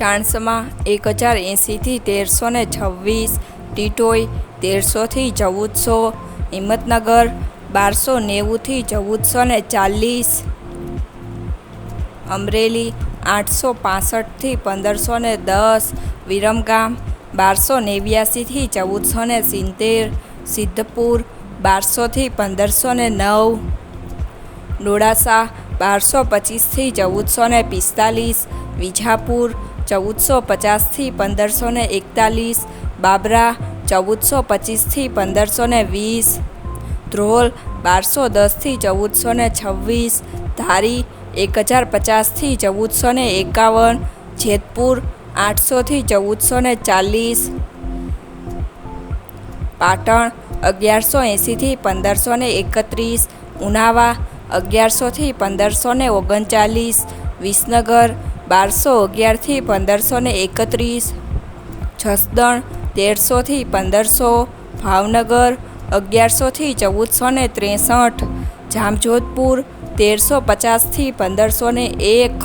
ચાણસમાં એક હજાર એંસીથી તેરસો ને છવ્વીસ, ટીટોઈ તેરસોથી ચૌદસો, હિંમતનગર બારસો નેવુંથી ચૌદસો ને ચાલીસ, અમરેલી આઠસો પાસઠથી પંદરસો ને દસ, વિરમગામ બારસો નેવ્યાસીથી ચૌદસો ને સિત્તેર, સિદ્ધપુર બારસોથી પંદરસો ને નવ ડોળાસા બારસો પચીસથી ચૌદસો ને પિસ્તાલીસ, વિજાપુર ચૌદસો પચાસથી પંદરસો ને એકતાલીસ, બાબરા ચૌદસો પચીસથી પંદરસો ને વીસ, ધ્રોલ બારસો દસથી ચૌદસો ને છવ્વીસ, ધારી એક હજાર પચાસથી ચૌદસો ને એકાવન, જેતપુર આઠસોથી ચૌદસો ને ચાલીસ, પાટણ અગિયારસો એંસીથી પંદરસો ને એકત્રીસ, ઉનાવા અગિયારસોથી પંદરસો ને ઓગણચાલીસ, વિસનગર બારસો અગિયારથી પંદરસો ને એકત્રીસ, જસદણ તેરસોથી પંદરસો, ભાવનગર અગિયારસોથી ચૌદસો ને ત્રેસઠ, જામજોધપુર તેરસો પચાસથી પંદરસો ને એક,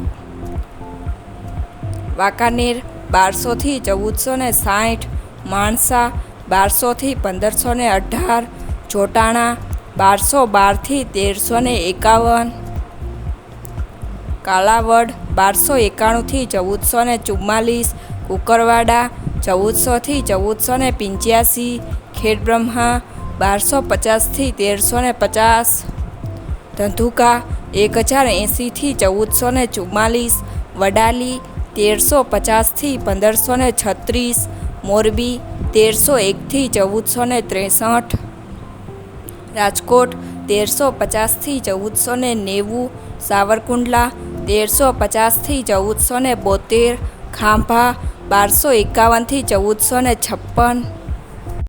વાંકાનેર બારસોથી ચૌદસો ને સાઠ, માણસા બારસોથી પંદરસો ને અઢાર જોટાણા બારસો બારથી તેરસો ને એકાવન કાલાવડ બારસો એકાણુંથી ચૌદસો ને ચુમ્માલીસ, કુકરવાડા ચૌદસોથી ચૌદસો ને પંચ્યાસી, ખેડબ્રહ્મા બારસો પચાસથી તેરસો ને પચાસ, ધંધુકા એક હજાર એંસીથી ચૌદસો ને ચુમ્માલીસ, વડાલી તેરસો પચાસથી પંદરસો ને છત્રીસ, મોરબી તેરસો એકથી ચૌદસો ને ત્રેસઠ, રાજકોટ તેરસો પચાસથી ચૌદસો ને નેવું, સાવરકુંડલા તેરસો પચાસથી ચૌદસો ને બોતેર ખાંભા બારસો એકાવનથી ચૌદસો ને છપ્પન